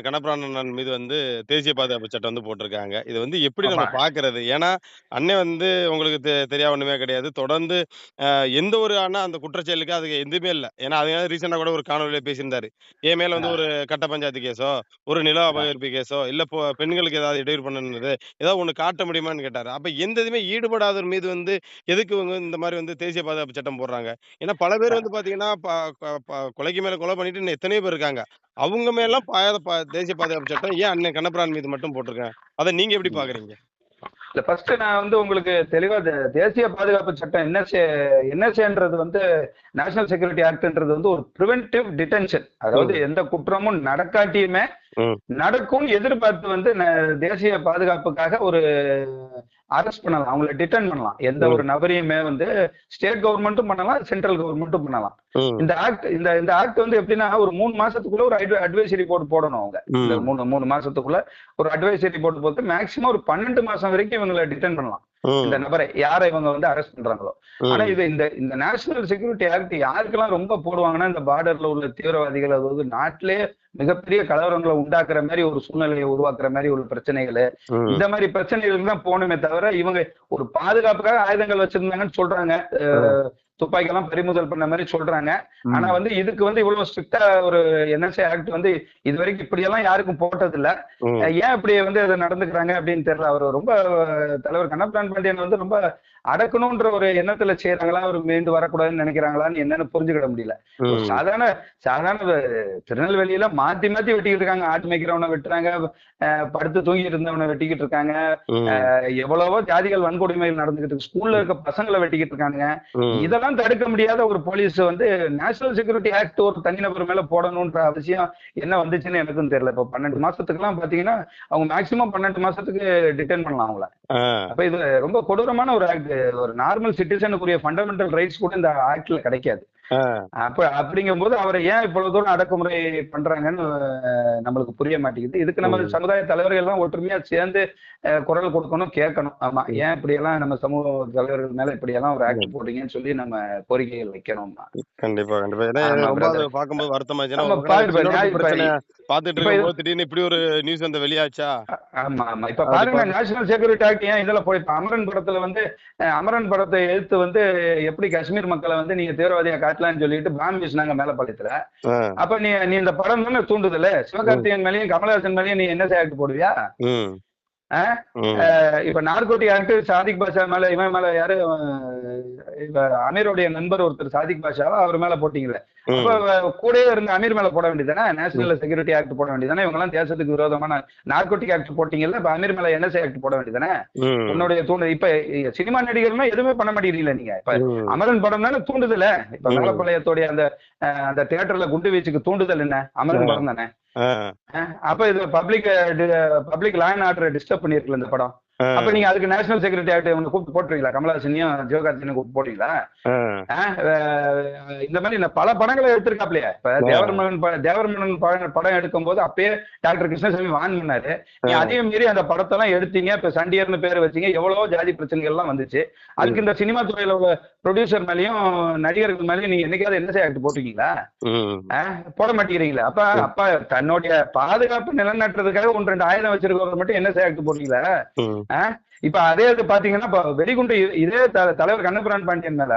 கண்ணபிரான் மீது வந்து தேசிய பாதுகாப்பு சட்டம் வந்து போட்டிருக்காங்க. இத வந்து எப்படி நம்ம ஆமா. பார்க்கிறது? ஏன்னா, அண்ணன் வந்து உங்களுக்கு தெரியா ஒண்ணுமே கிடையாது. தொடர்ந்து எந்த ஒரு ஆனா அந்த குற்றச்செயலுக்கு அதுக்கு எதுவுமே இல்ல. ஏன்னா, அது ரீசென்ட்டா கூட ஒரு காணொளியில பேசியிருந்தாரு. என் மேல வந்து. ஒரு கட்ட பஞ்சாயத்து கேஸோ, ஒரு நில. அபகரிப்பு கேஸோ, இல்ல பெண்களுக்கு ஏதாவது இடையூறு பண்ணணுது, ஏதாவது ஒண்ணு காட்ட முடியுமான்னு கேட்டாரு. அப்ப எந்த இதுவுமே ஈடுபடாதவர் மீது வந்து எதுக்கு இவங்க இந்த மாரி வந்து தேசிய பாதுகாப்பு சட்டம் போடுறாங்க? ஏன்னா பல பேர் வந்து பார்த்தீங்கன்னா, ப க ப கொலைக்கு மேல கொலை பண்ணிட்டு எத்தனையோ பேர் இருக்காங்க. அவங்க மேலலாம் பாத ப தேசிய பாதுகாப்பு சட்டம் ஏன் அண்ணன் கண்ணபிரான் மீது மட்டும் போட்டிருக்காங்க? அத நீங்க எப்படி ம். பார்க்குறீங்க? இல்ல ஃபர்ஸ்ட் நான் வந்து உங்களுக்கு தெளிவா தேசிய பாதுகாப்பு சட்டம் என்எஸ்ஏ என்எஸ்ஏன்றது வந்து நேஷனல் செக்யூரிட்டி ஆக்ட்ன்றது வந்து ஒரு பிரிவென்டிவ் டிடென்ஷன். அதாவது. எந்த குற்றமும் நடக்காட்டியுமே ம். நடக்கும்னு எதிர்பார்த்து வந்து தேசிய பாதுகாப்புக்காக ஒரு அரெஸ்ட் பண்ணலாம். அவங்கள டிடெயின் பண்ணலாம். எந்த. ஒரு நபரையுமே வந்து ஸ்டேட் கவர்ன்மென்ட்டும் பண்ணலாம், சென்ட்ரல் கவர்ன்மென்ட்டும் பண்ணலாம். இந்த ஆக்ட் இந்த இந்த ஆக்ட் வந்து எப்படின்னா ஒரு 3 மாசத்துக்குள்ள ஒரு அட்வ அட்வைசரி ரிப்போர்ட் போடணும் அவங்க. இந்த ம். 3 3 மாசத்துக்குள்ள ஒரு அட்வைசரி ரிப்போர்ட் போட்டு மேக்ஸிமம் ஒரு 12 மாசம் வரைக்கும் இவங்கள டிடெயின் பண்ணலாம். இந்த. நபரை யாரை இவங்க வந்து அரெஸ்ட் பண்றாங்களோ. ஆனா. இது இந்த இந்த நேஷனல் செக்யூரிட்டி ஆக்ட் யாருக்கெல்லாம் ரொம்ப போடுவாங்கன்னா இந்த பார்டர்ல உள்ள தீவிரவாதிகள் அதாவது நாட்டிலே மிகப்பெரிய கலவரங்களை உண்டாக்குற மாதிரி ஒரு சூழ்நிலையை உருவாக்குற மாதிரி ஒரு பிரச்சனைகள். இந்த மாதிரி பிரச்சனைகளுக்கு தான் போகணுமே தவிர இவங்க ஒரு பாதுகாப்புக்காக ஆயுதங்கள் வச்சிருந்தாங்கன்னு சொல்றாங்க ம். அஹ் துப்பாக்கி எல்லாம் பறிமுதல் பண்ண மாதிரி சொல்றாங்க. ஆனா. வந்து இதுக்கு வந்து இவ்வளவு ஸ்ட்ரிக்டா ஒரு என்எஸ்ஏ ஆக்ட் வந்து இது வரைக்கும் இப்படியெல்லாம் யாருக்கும் போட்டது இல்ல ஏன் இப்படி வந்து அதை நடந்துக்கிறாங்க அப்படின்னு தெரியல. அவர் ரொம்ப தலைவர் கண்ணபிரான் பாண்டியன் வந்து ரொம்ப அடக்கணும்ன்ற ஒரு எண்ணத்துல செய்யறாங்களா அவர் மீண்டு வரக்கூடாதுன்னு நினைக்கிறாங்களான்னு என்னன்னு புரிஞ்சுக்கிட முடியல. சாதாரண சாதாரண திருநெல்வேலியில மாத்தி மாத்தி வெட்டிக்கிட்டு இருக்காங்க. ஆட்டு மேய்க்கிறவனை வெட்டுறாங்க. படுத்து தூங்கிட்டு இருந்தவனை வெட்டிக்கிட்டு இருக்காங்க. எவ்வளவோ ஜாதிகள் வன்கொடுமைகள் நடந்துகிட்டு இருக்கு. ஸ்கூல்ல இருக்க பசங்களை வெட்டிக்கிட்டு இருக்காங்க ம். இதெல்லாம் தடுக்க முடியாத ஒரு போலீஸ் வந்து நேஷனல் செக்யூரிட்டி ஆக்ட் ஒரு தனிநபர் மேல போடணும்ன்ற அவசியம் என்ன வந்துச்சுன்னு எனக்கும் தெரியல. இப்ப பன்னெண்டு மாசத்துக்குலாம் பாத்தீங்கன்னா அவங்க மேக்சிமம் பன்னெண்டு மாசத்துக்கு டிடெயின் பண்ணலாம் அவங்கள. அப்ப இது ரொம்ப கொடூரமான ஒரு ஆக்ட் ஒரு நார்மல் சிட்டிசனுக்குரிய ஃபண்டமெண்டல் ரைட்ஸ் கூட இந்த ஆக்ட்ல கிடைக்காது. அப்ப அப்படிங்கும்போது அவரை ஏன் இவ்வளவு தூரம் அடக்குமுறை பண்றாங்கன்னு நம்மளுக்கு புரிய மாட்டேங்குது. இதுக்கு நம்ம. சமுதாய தலைவர்கள் எல்லாம் ஒற்றுமையா சேர்ந்து குரல் கொடுக்கணும் கேட்கணும். ஆமா ஏன் இப்படி எல்லாம் நம்ம சமூக தலைவர்கள் மேல இப்படி எல்லாம் ஒரு ஆக்ட் போடுறீங்கன்னு சொல்லி நம்ம கோரிக்கைகள் வைக்கணும் கண்டிப்பா, கண்டிப்பா. பார்க்கும்போது இருக்கும்போது திடீர்னு இப்படி ஒரு நியூஸ் வந்து வெளியாச்சா? ஆமா ஆமா இப்ப பாருங்க பாரு. நேஷனல் செக்யூரிட்டி ஆக்ட் ஏன் இதுல போய் இப்ப அமரன் படத்துல வந்து அமரன் படத்தை எதிர்த்து வந்து எப்படி காஷ்மீர் மக்களை வந்து நீங்க தீவிரவாதியா காட்டலாம்னு சொல்லிட்டு பாம்பு வீசினாங்க மேலப்பாளையத்துல. அப்ப நீ நீ இந்த படம் தானே தூண்டுதல சிவகார்த்திகேயன் மேலயும் கமலஹாசன் மேலயும் நீ என்ன ஆக்ட் போடுவியா இப்ப நார்கோட்டிக் ஆக்ட் சாதிக் பாஷா மேல இவன் மேல யாரு அமீருடைய நண்பர் ஒருத்தர் சாதிக் பாஷாவா அவர் மேல போட்டீங்களே கூடவே இருந்த அமீர் மேல போட வேண்டியதானே நேஷனல் செக்யூரிட்டி ஆக்ட் போட வேண்டியதானே இவங்க எல்லாம் தேசத்துக்கு விரோதமான நார்கோட்டிக் ஆக்ட் போட்டீங்கல்ல இப்ப அமீர் மேல என்எஸ்ஏ ஆக்ட் போட வேண்டியதானே. உன்னுடைய தூண்டு இப்ப சினிமா நடிகர்னா எதுவுமே பண்ண மாட்டேங்கிறீங்களா நீங்க இப்ப. அமரன் படம் தானே தூண்டுதல இப்ப. மேலப்பாளையத்தோடைய அந்த அந்த தியேட்டர்ல குண்டு வீச்சுக்கு தூண்டுதல் என்ன அமரன். படம் தானே அப்ப இது public public law and order disturb பண்ணிருக்கல இந்த படம். அப்ப நீங்க அதுக்கு நேஷனல் செக்யூரிட்டி ஆக்ட் இவங்க கூப்பிட்டு போட்டுருவீங்களா? கமலஹாசனையும் சிவகார்த்திகேயனையும் கூப்பிட்டு அஹ், இந்த மாதிரி இந்த பல படங்களை எடுத்திருக்காப்லையா. இப்ப. தேவர்மகன் தேவர்மகன் படம் எடுக்கும் போது அப்பயே டாக்டர் கிருஷ்ணசாமி வான் பண்ணாரு. அதே மீறி அந்த படத்தெல்லாம் எடுத்தீங்க. இப்ப சண்டியர்னு பேர் வச்சீங்க. எவ்வளவோ ஜாதி பிரச்சனைகள் எல்லாம் வந்துச்சு. அதுக்கு இந்த சினிமா துறையில உள்ள ப்ரொடியூசர் மேலயும் நடிகர்கள் மேலயும் நீங்க என்னைக்காவது என்ன ஆக்ட். அஹ், போட மாட்டேங்கிறீங்களா. அப்ப அப்ப தன்னுடைய பாதுகாப்பு நிலைநாட்டுறதுக்காக ஒன்று ரெண்டு ஆயுதம் வச்சிருக்கவங்க மட்டும் என்ன ஆக்ட் போட்டீங்களா? இப்ப அதே இது பாத்தீங்கன்னா வெடிகுண்டு இதே தலைவர் கண்ணபிரான் பாண்டியன் மேல.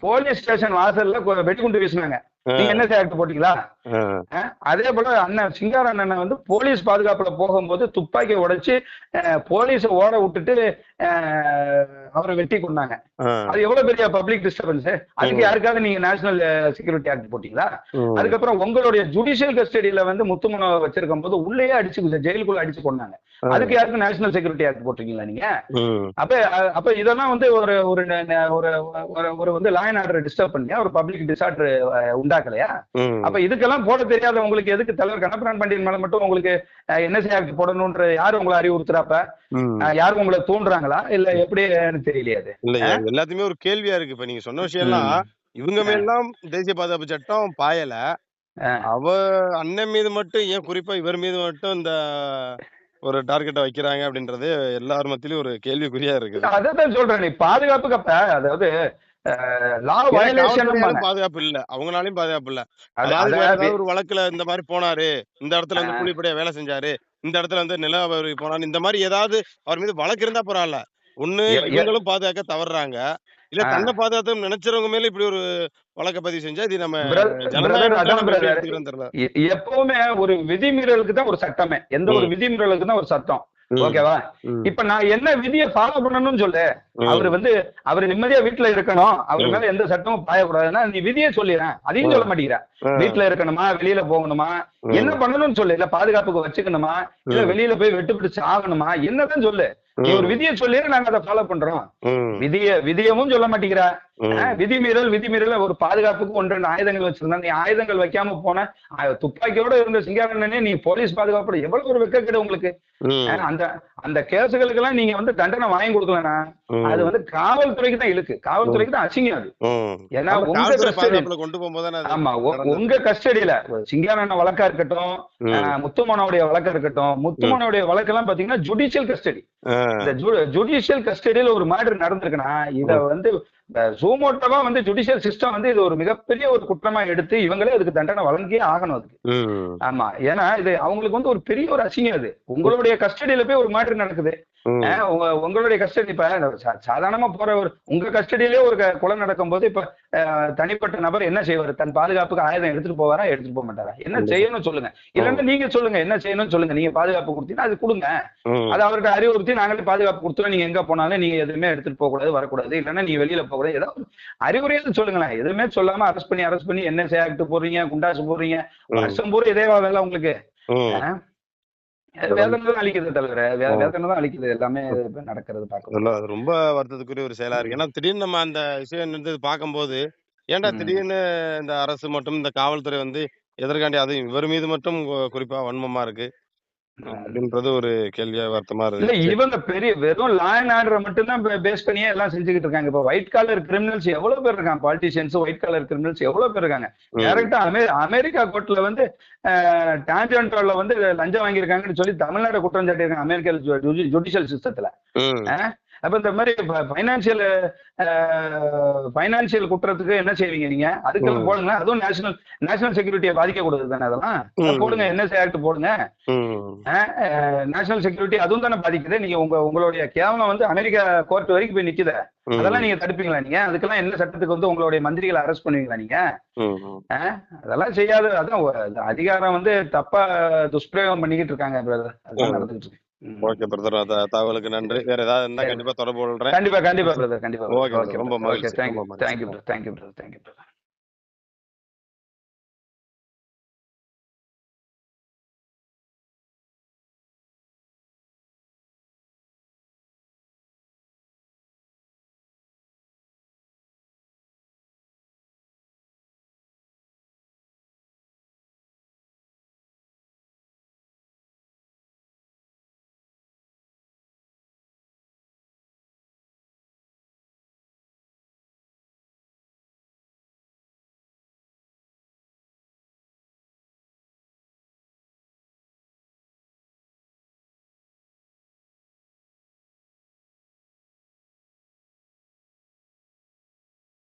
போலீஸ் ஸ்டேஷன் வாசல்ல வெடிகுண்டு வீசினாங்க நீங்க என்ன ஆக்ட் போட்டீங்களா அதே போல அண்ணன் சிங்கார அண்ணன் வந்து போலீஸ் பாதுகாப்புல போகும்போது துப்பாக்கியை உடைச்சு போலீஸ ஓட விட்டுட்டு அவரை வெட்டி கொண்டாங்க. அது எவ்வளவு பெரிய பப்ளிக் டிஸ்டர்பன்ஸ் அதுக்கு. யாருக்காவது நீங்க நேஷனல் செக்யூரிட்டி ஆக்ட் போட்டீங்களா. அதுக்கப்புறம் உங்களுடைய ஜுடிஷியல் கஸ்டடியில வந்து முத்துமனோ வச்சிருக்கும் போது உள்ளேயே அடிச்சு ஜெயிலுக்குள்ள அடிச்சு கொண்டாங்க. அதுக்கு யாருக்கும் நேஷனல் செக்யூரிட்டி ஆக்ட் போட்டிருக்கீங்களா நீங்க. அப்ப அப்ப இதெல்லாம் வந்து ஒரு ஒரு ஒரு வந்து லா அண்ட் ஆர்டர் டிஸ்டர்ப் பண்ணியா ஒரு பப்ளிக் டிசார்டர் உண்டாக்கலையா ம். அப்ப இதுக்கெல்லாம் போட தெரியாத உங்களுக்கு எதுக்கு தலைவர் கண்ணபிரான் பாண்டியன் மேல மட்டும் உங்களுக்கு என்எஸ்சி ஆக்ட் போடணும்ன்ற யாரு உங்களை அறிவுறுத்துறாப்ப? யாரும் உங்களை தூண்டுறாங்களா? இல்ல எப்படி தெரியலையே அது? இல்ல எல்லாத்தையுமே ஒரு கேள்வியா இருக்கு. இப்ப நீங்க சொன்ன விஷயம் எல்லாம் இவங்க மேலாம் தேசிய பாதுகாப்பு சட்டம் பாயல. அவ அண்ணன் மீது மட்டும் ஏன் குறிப்பா இவர் மீது மட்டும் இந்த ஒரு டார்கெட்டை வைக்கிறாங்க அப்படின்றது எல்லார் மத்தியிலும் ஒரு கேள்விக்குறியா இருக்குது. அதான் சொல்றேன். நீ பாதுகாப்புக்கு அப்ப அதாவது பாதுகாப்பு இல்ல. அவங்கனாலயும் பாதுகாப்பு இல்ல. அதாவது ஒரு வழக்குல இந்த மாரி போனாரு. இந்த இடத்துல வந்து. கூலிப்படையா வேலை செஞ்சாரு. இந்த இடத்துல வந்து நில போனாரு. இந்த மாரி ஏதாவது அவர் மீது வழக்கு இருந்தா பரவால்ல. ஒண்ணு இவங்களும் பாதுகாக்க தவறுறாங்க. இல்ல. தன்னை பாதுகாத்தோம்னு நினைச்சவங்க மேல இப்படி ஒரு வழக்க பதிவு செஞ்சா இது நம்ம எப்பவுமே ஒரு விதிமீறலுக்கு தான் ஒரு சட்டமே எந்த ஒரு. விதிமீறலுக்கு தான் ஒரு சட்டம். ஓகேவா. இப்ப நான் என்ன விதியை ஃபாலோ பண்ணணும்னு சொல்லு. அவர் வந்து அவர் நிம்மதியா வீட்டுல இருக்கணும். அவர். மேல எந்த சட்டமும் பாயக்கூடாதுன்னா நீ விதியை சொல்லிடுறேன் அதையும் சொல்ல மாட்டேங்கிற. வீட்டுல இருக்கணுமா? வெளியில போகணுமா. என்ன பண்ணணும்னு சொல்லு. இல்ல பாதுகாப்புக்கு வச்சுக்கணுமா? இல்ல. வெளியில போய் வெட்டு பிடிச்சு ஆகணுமா? என்னதான் சொல்லு. நீ ஒரு விதியை சொல்லிடு நாங்க அதை ஃபாலோ பண்றோம். விதிய விதியமும் சொல்ல மாட்டேங்கிற. விதிமீறல் விதிமீறல் ஒரு பாதுகாப்புக்கு ஒன்று ரெண்டு ஆயுதங்கள் வச்சிருந்தா நீ ஆயுதங்கள் வைக்காம போன துப்பாக்கியோட இருந்த சிங்காரண்ணனே நீ போலீஸ் பாதுகாப்பு எவ்வளவு ஒரு வெக்கக்கேடு உங்களுக்கு? அந்த அந்த கேசுகளுக்கு எல்லாம் நீங்க வந்து தண்டனை வாங்கி கொடுக்கலனா. அது வந்து காவல்துறைக்கு தான் இழுக்கு. காவல்துறைக்கு தான் அசிங்கம் அது. ஏன்னா உங்க கஸ்டடி பாதுகாப்புல கொண்டு போகும்போது ஆமா. உங்க கஸ்டடியில சிங்காரண்ண வழக்கா இருக்கட்டும் முத்துமனோடைய வழக்கா இருக்கட்டும் முத்துமனோடைய வழக்கெல்லாம் பாத்தீங்கன்னா ஜுடிஷியல் கஸ்டடி. இந்த ஜுடிஷியல் கஸ்டடியில ஒரு மர்டர் நடந்திருக்குன்னா இத வந்து ஜூமோட்டோவா வந்து ஜுடிஷியல் சிஸ்டம் வந்து இது ஒரு மிகப்பெரிய ஒரு குற்றமா எடுத்து இவங்களே அதுக்கு தண்டனை வழங்கியே ஆகணும் அதுக்கு. ஆமா. ஏன்னா இது அவங்களுக்கு வந்து ஒரு பெரிய ஒரு அசிங்கம் அது. உங்களுடைய கஸ்டடியில போய் ஒரு மர்டர் நடக்குது. உங்களுடைய கஸ்டடி இப்ப சாதாரணமா போற ஒரு உங்க கஸ்டடியிலே ஒரு கொலை நடக்கும்போது இப்ப ஆஹ், தனிப்பட்ட நபர் என்ன செய்வாரு? தன் பாதுகாப்புக்கு ஆயுதம் எடுத்துட்டு போவாரா? எடுத்துட்டு போக மாட்டாரா? என்ன செய்யணும் சொல்லுங்க. இல்லன்னா நீங்க சொல்லுங்க என்ன செய்யணும்னு சொல்லுங்க. நீங்க பாதுகாப்பு கொடுத்தீங்கன்னா அது கொடுங்க. அது அவர்கிட்ட அறிவுறுத்தி நாங்களே பாதுகாப்பு கொடுத்துருவோம் நீங்க எங்க போனாலும் நீங்க எதுவுமே எடுத்துட்டு போக கூடாது வரக்கூடாது. இல்லைன்னா நீங்க வெளியில போக கூடாது ஏதாவது அறிவுரையாவது சொல்லுங்களேன். எதுவுமே சொல்லாம அரெஸ்ட் பண்ணி அரெஸ்ட் பண்ணி என்ன ஆக்ட் போடுறீங்க குண்டாசு போடுறீங்க ம். வருஷம் பூரா இதேவா வேலை உங்களுக்கு? வேதனை தான் அழிக்குது தலைவர். வேதனை தான் அழிக்குது எல்லாமே நடக்கிறது பார்க்கணும் இல்ல, அது ரொம்ப வருத்தத்துக்குரிய ஒரு செயலா இருக்கு. ஏன்னா திடீர்னு நம்ம அந்த விஷயம் வந்து பார்க்கும்போது, ஏன்டா. திடீர்னு இந்த அரசு மற்றும் இந்த காவல்துறை வந்து எதற்காண்டி அதுவும் இவர் மீது மட்டும் குறிப்பா வன்மமா இருக்கு அப்படின்றது ஒரு கேள்வியா வருத்தமா இருக்கு. இவங்க பெரிய வெறும் லா அண்ட் ஆர்டர் மட்டும் தான் பேஸ் பண்ணியே எல்லாம் செஞ்சுக்கிட்டு இருக்காங்க இப்ப ஒயிட் காலர் கிரிமினல்ஸ் எவ்வளவு பேர் இருக்காங்க பாலிட்டிஷியன்ஸ் ஒயிட் காலர் கிரிமினல்ஸ் எவ்வளவு பேர் இருக்காங்க. டேரக்டா அமெ அமெரிக்கா கோர்ட்ல வந்து டான்ஜென்ட்ல வந்து லஞ்சம் வாங்கியிருக்காங்கன்னு சொல்லி தமிழ்நாடு குற்றம் சாட்டியிருக்காங்க அமெரிக்கா ஜுடிஷியல் சிஸ்டத்துல. அப்ப இந்த மாதிரி பைனான்சியல் பைனான்சியல் குற்றத்துக்கு என்ன செய்வீங்க நீங்க அதுக்கெல்லாம். போடுங்க அதுவும் நேஷனல் நேஷனல் செக்யூரிட்டியை பாதிக்க கூடாது தானே அதெல்லாம். போடுங்க என்எஸ்ஏ ஆக்ட் போடுங்க. நேஷனல் செக்யூரிட்டி அதுவும் தானே பாதிக்குது நீங்க உங்க உங்களுடைய கேவலம் வந்து அமெரிக்கா கோர்ட் வரைக்கும் போய் நிக்குது. அதெல்லாம் நீங்க தடுப்பீங்களா நீங்க அதுக்கெல்லாம் என்ன சட்டத்துக்கு வந்து உங்களுடைய மந்திரிகளை அரெஸ்ட் பண்ணுவீங்களா நீங்க. அதெல்லாம் செய்யாத அதான் அதிகாரம் வந்து தப்பா துஷ்பிரயோகம் பண்ணிக்கிட்டு இருக்காங்க. அதுதான் ம். நடந்துட்டு இருக்கு. Okay brother. தகவலுக்கு நன்றி. வேற ஏதாவது இருந்தா கண்டிப்பா தொடர்பு கொள்றேன். கண்டிப்பா கண்டிப்பா பிரதர். கண்டிப்பா. தேங்க்யூ ரொம்ப மகிழ்ச்சி. Thank you thank you brother thank you brother